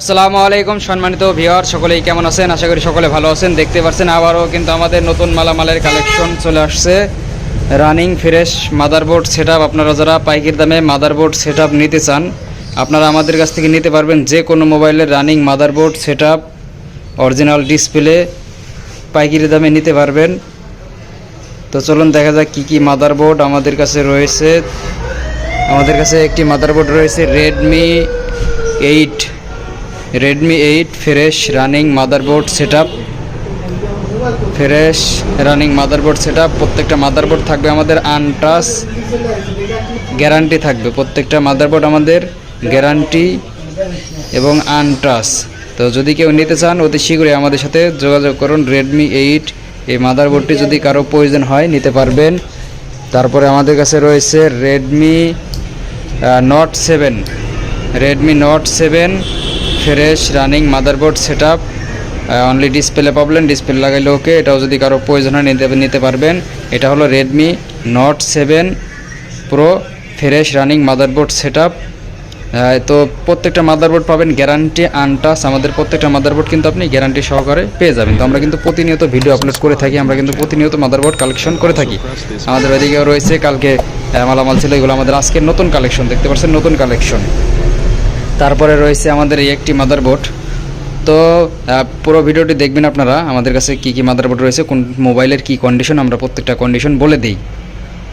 আসসালামু আলাইকুম সম্মানিত ভিওয়ার সকলেই কেমন আছেন? আশা করি সকলে ভালো আছেন। দেখতে পাচ্ছেন আবারও কিন্তু আমাদের নতুন মালামালের কালেকশন চলে আসছে। রানিং ফ্রেশ মাদারবোর্ড সেট আপনারা যারা পাইকির দামে মাদারবোর্ড সেট নিতে চান, আপনারা আমাদের কাছ থেকে নিতে পারবেন যে কোনো মোবাইলের running motherboard set original display পাইকারি দামে নিতে পারবেন। তো চলুন দেখা যাক কী কী মাদারবোর্ড আমাদের কাছে রয়েছে। আমাদের কাছে একটি মাদারবোর্ড রয়েছে Redmi eight Redmi eight fresh running motherboard set fresh running motherboard set প্রত্যেকটা মাদারবোর্ড থাকবে আমাদের আনটাস গ্যারান্টি থাকবে। প্রত্যেকটা মাদারবোর্ড আমাদের গ্যারান্টি এবং আনটাস তো যদি কেউ নিতে চান, অতি শীঘ্রই আমাদের সাথে যোগাযোগ করুন। রেডমি এইট এই মাদারবোর্ডটি যদি কারও প্রয়োজন হয়, নিতে পারবেন। তারপরে আমাদের কাছে রয়েছে Redmi note seven Redmi note seven fresh running motherboard set up only display problem display লাগাইলে ওকে এটাও যদি কারও প্রয়োজন হয় নিতে নিতে পারবেন। এটা হলো Redmi note seven pro fresh running motherboard set up তো প্রত্যেকটা মাদারবোর্ড পাবেন গ্যারান্টি আনটাস আমাদের প্রত্যেকটা মাদারবোর্ড কিন্তু আপনি গ্যারান্টি সহকারে পেয়ে যাবেন। তো আমরা কিন্তু প্রতিনিয়ত ভিডিও আপলোড করে থাকি, আমরা কিন্তু প্রতিনিয়ত মাদারবোর্ড কালেকশন করে থাকি। আমাদের ওইদিকেও রয়েছে, কালকে মালামাল ছিল, এগুলো আমাদের আজকের নতুন কালেকশন দেখতে পাচ্ছেন নতুন কালেকশন তারপরে রয়েছে আমাদের এই একটি মাদারবোর্ড তো পুরো ভিডিওটি দেখবেন আপনারা, আমাদের কাছে কি কি মাদারবোর্ড রয়েছে, কোন মোবাইলের কি কন্ডিশন আমরা প্রত্যেকটা কন্ডিশন বলে দিই।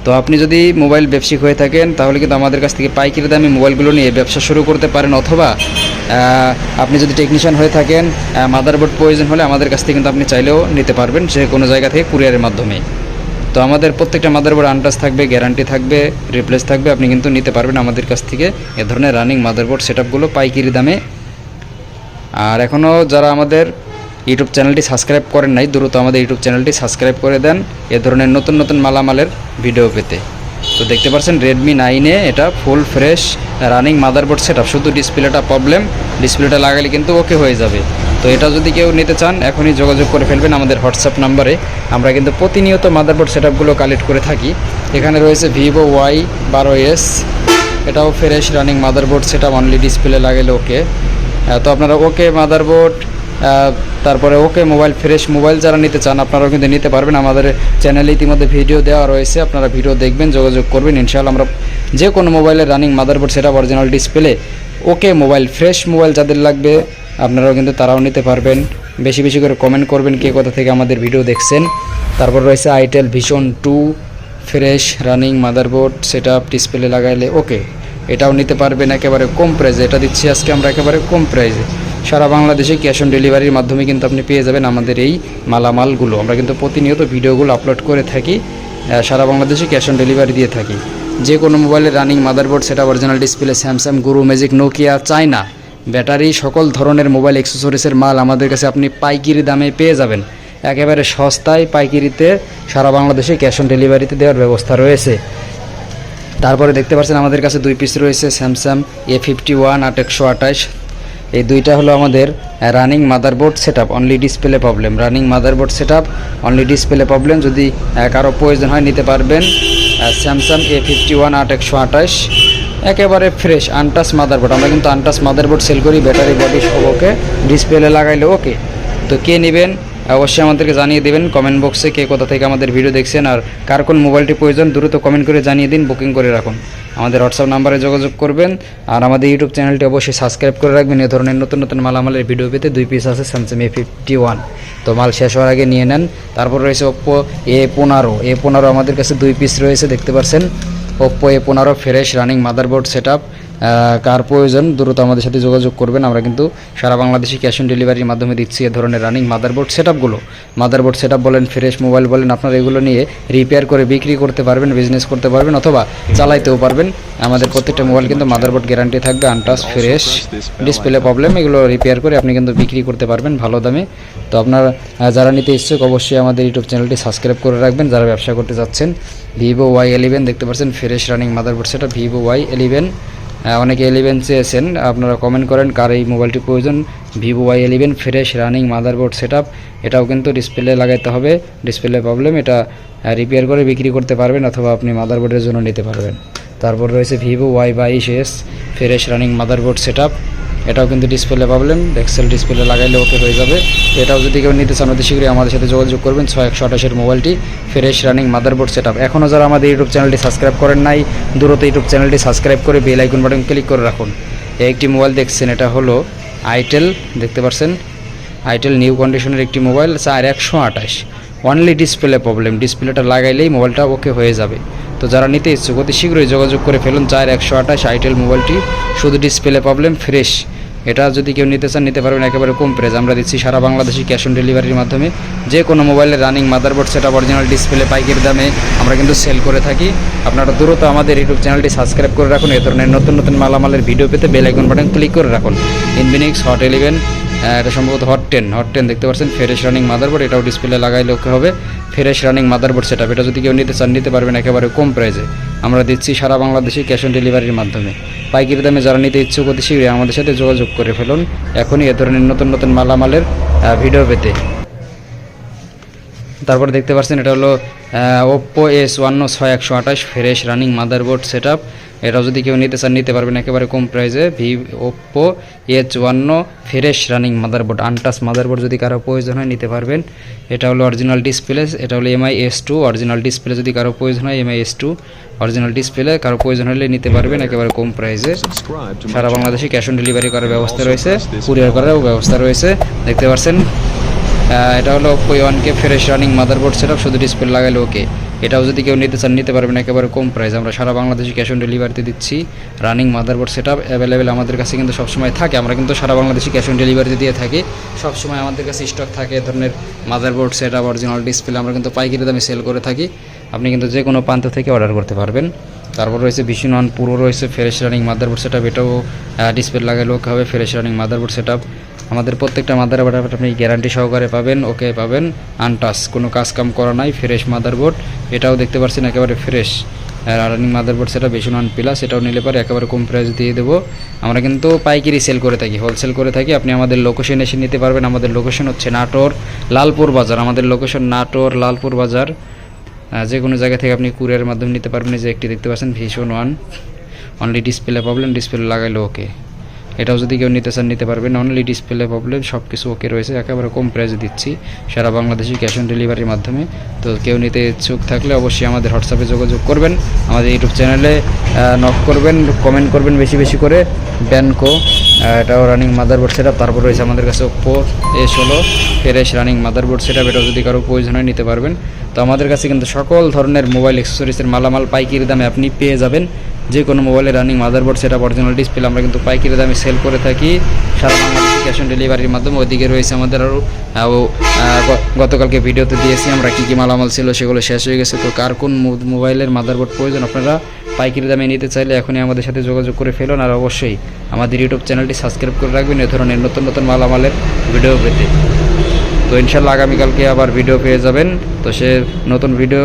তো আপনি যদি মোবাইল ব্যবসায়িক হয়ে থাকেন, তাহলে কিন্তু আমাদের কাছ থেকে পাইকারি দামে মোবাইলগুলো নিয়ে ব্যবসা শুরু করতে পারেন, অথবা আপনি যদি টেকনিশিয়ান হয়ে থাকেন মাদারবোর্ড প্রয়োজন হলে আমাদের কাছ থেকে কিন্তু আপনি চাইলেও নিতে পারবেন, যে কোনো জায়গা থেকে কুরিয়ারের মাধ্যমে। তো আমাদের প্রত্যেকটা মাদারবোর্ড আন্ডাস থাকবে গ্যারান্টি থাকবে রিপ্লেস থাকবে, আপনি কিন্তু নিতে পারবেন আমাদের কাছ থেকে এ ধরনের রানিং মাদারবোর্ড সেটআপগুলো পাইকিরি দামে। আর এখনও যারা আমাদের ইউটিউব চ্যানেলটি সাবস্ক্রাইব করেন নাই, দ্রুত আমাদের ইউটিউব চ্যানেলটি সাবস্ক্রাইব করে দেন এ ধরনের নতুন নতুন মালামালের ভিডিও পেতে। তো দেখতে পাচ্ছেন রেডমি নাইনে এটা full fresh running motherboard set শুধু ডিসপ্লেটা প্রবলেম ডিসপ্লেটা লাগালে কিন্তু ওকে হয়ে যাবে। তো এটা যদি কেউ নিতে চান, এখনই যোগাযোগ করে ফেলবেন আমাদের হোয়াটসঅ্যাপ নাম্বারে আমরা কিন্তু প্রতিনিয়ত মাদারবোর্ড সেটআপগুলো কালেক্ট করে থাকি। এখানে রয়েছে ভিভো ওয়াই বারো এস এটাও ফ্রেশ রানিং মাদারবোর্ড সেটা অনলি ডিসপ্লে লাগালে ওকে তো আপনারা ওকে মাদারবোর্ড তারপরে ওকে মোবাইল, ফ্রেশ মোবাইল যারা নিতে চান আপনারাও কিন্তু নিতে পারবেন। আমাদের চ্যানেলে ইতিমধ্যে ভিডিও দেওয়া রয়েছে, আপনারা ভিডিও দেখবেন, যোগাযোগ করবেন। ইনশাআল্লাহ আমরা যে কোনো মোবাইলের রানিং মাদারবোর্ড সেটা original display okay mobile fresh mobile যাদের লাগবে, আপনারাও কিন্তু তারাও নিতে পারবেন। বেশি বেশি করে কমেন্ট করবেন কে কোথা থেকে আমাদের ভিডিও দেখছেন। তারপর রয়েছে itel vision two fresh running motherboard সেটা ডিসপ্লে লাগাইলে ওকে। এটাও নিতে পারবেন একেবারে কম প্রাইজে এটা দিচ্ছি আজকে আমরা একেবারে কম প্রাইজে সারা বাংলাদেশে ক্যাশ অন ডেলিভারির মাধ্যমে কিন্তু আপনি পেয়ে যাবেন আমাদের এই মালামালগুলো। আমরা কিন্তু প্রতিনিয়ত ভিডিওগুলো আপলোড করে থাকি সারা বাংলাদেশে ক্যাশ অন ডেলিভারি দিয়ে থাকি। যে কোনো মোবাইলের রানিং মাদারবোর্ড সেটা original display Samsung Guru magic Nokia China battery সকল ধরনের মোবাইল অ্যাক্সেসরিজের মাল আমাদের কাছে আপনি পাইকিরি দামে পেয়ে যাবেন। একেবারে সস্তায় পাইকিরিতে সারা বাংলাদেশে ক্যাশ অন ডেলিভারিতে দেওয়ার ব্যবস্থা রয়েছে। তারপরে দেখতে পাচ্ছেন আমাদের কাছে দুই পিস রয়েছে স্যামসাং এ ফিফটি ওয়ান আট একশো আঠাশ এই দুইটা হলো আমাদের running motherboard set up only display problem running motherboard set up only display problem যদি কারও প্রয়োজন হয় নিতে পারবেন স্যামসাং এ ফিফটি ওয়ান আট একশো আঠাশ। একেবারে ফ্রেশ আনটাস মাদারবোর্ড আমরা কিন্তু আনটাস মাদারবোর্ড সেল করি ব্যাটারি বডি সব ওকে ডিসপ্লে লাগাইলে ওকে তো কে নেবেন? অবশ্যই আমাদেরকে জানিয়ে দেবেন কমেন্ট বক্সে কে কোথা থেকে আমাদের ভিডিও দেখছেন আর কার কোন মোবাইলটি প্রয়োজন, দ্রুত কমেন্ট করে জানিয়ে দিন বুকিং করে রাখুন। আমাদের হোয়াটসঅ্যাপ নাম্বারে যোগাযোগ করবেন আর আমাদের ইউটিউব চ্যানেলটি অবশ্যই সাবস্ক্রাইব করে রাখবেন। এ ধরনের নতুন নতুন মালামালের ভিডিও পেতে দুই পিস আছে স্যামসাং এ ফিফটি ওয়ান তো মাল শেষ হওয়ার আগে নিয়ে নেন। তারপর রয়েছে ওপ্পো এ পনেরো এ পনেরো আমাদের কাছে দুই পিস রয়েছে, দেখতে পাচ্ছেন। ওপ্পো এ পনেরো fresh running motherboard set up কার প্রয়োজন, দ্রুত আমাদের সাথে যোগাযোগ করবেন। আমরা কিন্তু সারা বাংলাদেশে ক্যাশ অন ডেলিভারির মাধ্যমে দিচ্ছি এ ধরনের রানিং মাদারবোর্ড সেট আপগুলো মাদারবোর্ড সেট বলেন ফ্রেশ মোবাইল বলেন, আপনারা এগুলো নিয়ে রিপেয়ার করে বিক্রি করতে পারবেন বিজনেস করতে পারবেন অথবা চালাইতেও পারবেন। আমাদের প্রত্যেকটা মোবাইল কিন্তু মাদারবোর্ড গ্যারান্টি থাকবে আনটাস ফ্রেশ ডিসপ্লে প্রবলেম এগুলো রিপেয়ার করে আপনি কিন্তু বিক্রি করতে পারবেন ভালো দামে। তো আপনার যারা নিতে ইচ্ছুক, অবশ্যই আমাদের ইউটিউব চ্যানেলটি সাবস্ক্রাইব করে রাখবেন। যারা ব্যবসা করতে যাচ্ছেন ভিভো ওয়াই এলেভেন দেখতে পাচ্ছেন ফ্রেশ রানিং মাদারবোর্ড সেটা ভিভো ওয়াই এলেভেন অনেকে ইলেভেন চেয়েছেন আপনারা কমেন্ট করেন, কার এই মোবাইলটি প্রয়োজন? Vivo Y eleven fresh running motherboard set এটাও কিন্তু ডিসপ্লে লাগাইতে হবে। ডিসপ্লে প্রবলেম এটা রিপেয়ার করে বিক্রি করতে পারবেন অথবা আপনি মাদারবোর্ডের জন্য নিতে পারবেন। তারপর রয়েছে ভিভো ওয়াই বাইশ S fresh running motherboard set এটাও কিন্তু ডিসপ্লে প্রবলেম এক্সেল ডিসপ্লে লাগাইলে ওকে হয়ে যাবে। এটাও যদি কেউ নিতে চান, অতি শীঘ্রই আমাদের সাথে যোগাযোগ করবেন ছয় একশো আঠাশের মোবাইলটি fresh running motherboard set up এখনও যারা আমাদের ইউটিউব চ্যানেলটি সাবস্ক্রাইব করেন নাই, দূরত ইউটিউব চ্যানেলটি সাবস্ক্রাইব করে বেল আইকন বাটন ক্লিক করে রাখুন। এই একটি মোবাইল দেখছেন, এটা হলো আইটেল দেখতে পাচ্ছেন আইটেল নিউ কন্ডিশনের একটি মোবাইল, চার একশো আঠাশ। অনলি ডিসপ্লে প্রবলেম ডিসপ্লেটা লাগাইলেই মোবাইলটা ওকে হয়ে যাবে। তো যারা নিতে ইচ্ছুক, অতি শীঘ্রই যোগাযোগ করে ফেলুন চার একশো আঠাশ আইটেল মোবাইলটি। শুধু ডিসপ্লে প্রবলেম ফ্রেশ এটা যদি কেউ নিতে চান, নিতে পারবেন একেবারে কম প্রাইস আমরা দিচ্ছি সারা বাংলাদেশি ক্যাশ অন ডেলিভারির মাধ্যমে। যে কোনো মোবাইলের রানিং মাদারবোর্ড সেটা অরিজিনাল ডিসপ্লে পাইকের দামে আমরা কিন্তু সেল করে থাকি। আপনারা দ্রুত আমাদের ইউটিউব চ্যানেলটি সাবস্ক্রাইব করে রাখুন। এ ধরনের নতুন নতুন মালামালের ভিডিও পেতে বেল আইকন বাটন ক্লিক করে রাখুন। ইনফিনিক্স হট ইলেভেন এটা সম্ভবত হট টেন হট টেন দেখতে পাচ্ছেন ফ্রেশ রানিং মাদারবোর্ড এটাও ডিসপ্লে লাগাই ওকে হবে। ফ্রেশ রানিং মাদারবোর্ড সেটা এটা যদি কেউ নিতে চান, নিতে পারবেন একেবারে কম প্রাইসে আমরা দিচ্ছি সারা বাংলাদেশে ক্যাশ অন ডেলিভারির মাধ্যমে। পাইকারি দামে যারা নিতে ইচ্ছুক, অতি শীঘ্রই আমাদের সাথে যোগাযোগ করে ফেলুন। এখনই এ ধরনের নতুন নতুন মালামালের ভিডিও পেতে। তারপর দেখতে পাচ্ছেন, এটা হলো ওপ্পো এস ওয়ান্ন ছয় একশো আঠাশ, ফ্রেশ রানিং মাদারবোর্ড সেট এটাও যদি কেউ নিতে চান নিতে পারবেন একেবারে কম প্রাইসে V Oppo H one fresh running motherboard untouch motherboard যদি কারও প্রয়োজন হয় নিতে পারবেন। এটা হলো অরিজিনাল ডিসপ্লে এটা হলো MI S two original display যদি কারও প্রয়োজন হয় MI S two original display কারও প্রয়োজন হলে নিতে পারবেন একেবারে কম প্রাইসে সারা বাংলাদেশে ক্যাশ অন ডেলিভারি করার ব্যবস্থা রয়েছে কুরিয়ার করারও ব্যবস্থা রয়েছে দেখতে পাচ্ছেন এটা হলো ওপো ওয়ানকে ফ্রেশ রানিং মাদারবোর্ড সেটআপ শুধু ডিসপ্লে লাগাইলে ওকে এটাও যদি কেউ নিতে চান, নিতে পারবেন একেবারে কম প্রাইস আমরা সারা বাংলাদেশে ক্যাশ অন ডেলিভারিতে দিচ্ছি। Running motherboard set up available আমাদের কাছে কিন্তু সবসময় থাকে। আমরা কিন্তু সারা বাংলাদেশে ক্যাশ অন ডেলিভারিতে দিয়ে থাকি। সবসময় আমাদের কাছে স্টক থাকে এ ধরনের motherboard set up original display আমরা কিন্তু পাইকারি দামে সেল করে থাকি। আপনি কিন্তু যে কোনো প্রান্ত থেকে অর্ডার করতে পারবেন। তারপর রয়েছে ভিশন ওয়ান পুরো রয়েছে ফ্রেশ রানিং মাদারবোর্ড সেটআপ এটাও ডিসপ্লে লাগালে ওকে হবে ফ্রেশ রানিং মাদারবোর্ড সেটআপ আমাদের প্রত্যেকটা মাদারবোর্ড আপনি গ্যারান্টি সহকারে পাবেন ওকে পাবেন আনটাস কোনো কাজ কাম করা নাই ফ্রেশ মাদারবোর্ড এটাও দেখতে পাচ্ছেন একেবারে ফ্রেশ রানিং মাদারবোর্ড সেটা ভীষণ ওয়ান প্লাস এটাও নিলে পরে একেবারে কম প্রাইস দিয়ে দেবো। আমরা কিন্তু পাইকারি সেল করে থাকি হোলসেল করে থাকি, আপনি আমাদের লোকেশন এসে নিতে পারবেন, আমাদের লোকেশন হচ্ছে নাটোর, লালপুর বাজার, আমাদের লোকেশন নাটোর, লালপুর বাজার। যে কোনো জায়গা থেকে আপনি কুরিয়ারের মাধ্যমে নিতে পারবেন। যে একটি দেখতে পাচ্ছেন vision one only display problem display লাগাইলো okay এটাও যদি কেউ নিতে চান, নিতে পারবেন অনলি ডিসপ্লে প্রবলেম সব কিছু ওকে রয়েছে। একেবারে কম প্রাইসে দিচ্ছি। সারা বাংলাদেশি ক্যাশ অন ডেলিভারির মাধ্যমে। তো কেউ নিতে ইচ্ছুক থাকলে অবশ্যই আমাদের হোয়াটসঅ্যাপে যোগাযোগ করবেন। আমাদের ইউটিউব চ্যানেলে নক করবেন কমেন্ট করবেন বেশি বেশি করে। ব্যানকো এটাও রানিং মাদারবোর্ড সেট তারপর রয়েছে আমাদের কাছে ওপ্পো এস হলো ফ্রেশ রানিং মাদারবোর্ড সেট এটাও যদি কারও প্রয়োজন হয়, নিতে পারবেন। তো আমাদের কাছে কিন্তু সকল ধরনের মোবাইল অ্যাক্সেসরিজের মালামাল, পাইকারি দামে আপনি পেয়ে যাবেন। যে কোনো মোবাইলে রানিং মাদারবোর্ড সেটা অরিজিনাল ডিসপ্লে আমরা কিন্তু পাইকারি দামে সেল করে থাকি। সারা বাংলাদেশে ক্যাশ অন ডেলিভারির মাধ্যমে। ওইদিকে রয়েছে আমাদের আরও গতকালকে ভিডিওতে দিয়েছি আমরা কী কী মালামাল ছিল, সেগুলো শেষ হয়ে গেছে। তো কার কোন মোবাইলের মাদারবোর্ড প্রয়োজন আপনারা পাইকারি দামে নিতে চাইলে এখনই আমাদের সাথে যোগাযোগ করে ফেলুন। আর অবশ্যই আমাদের ইউটিউব চ্যানেলটি সাবস্ক্রাইব করে রাখবেন, এ ধরনের নতুন নতুন মালামালের ভিডিও পেতে। তো ইনশাল্লাহ আগামীকালকে আবার ভিডিও পেয়ে যাবেন। তো সে নতুন ভিডিও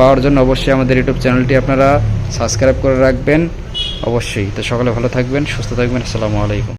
পাওয়ার জন্য অবশ্যই আমাদের ইউটিউব চ্যানেলটি আপনারা সাবস্ক্রাইব করে রাখবেন। অবশ্যই। তো সকলে ভালো থাকবেন সুস্থ থাকবেন। আসসালামু আলাইকুম।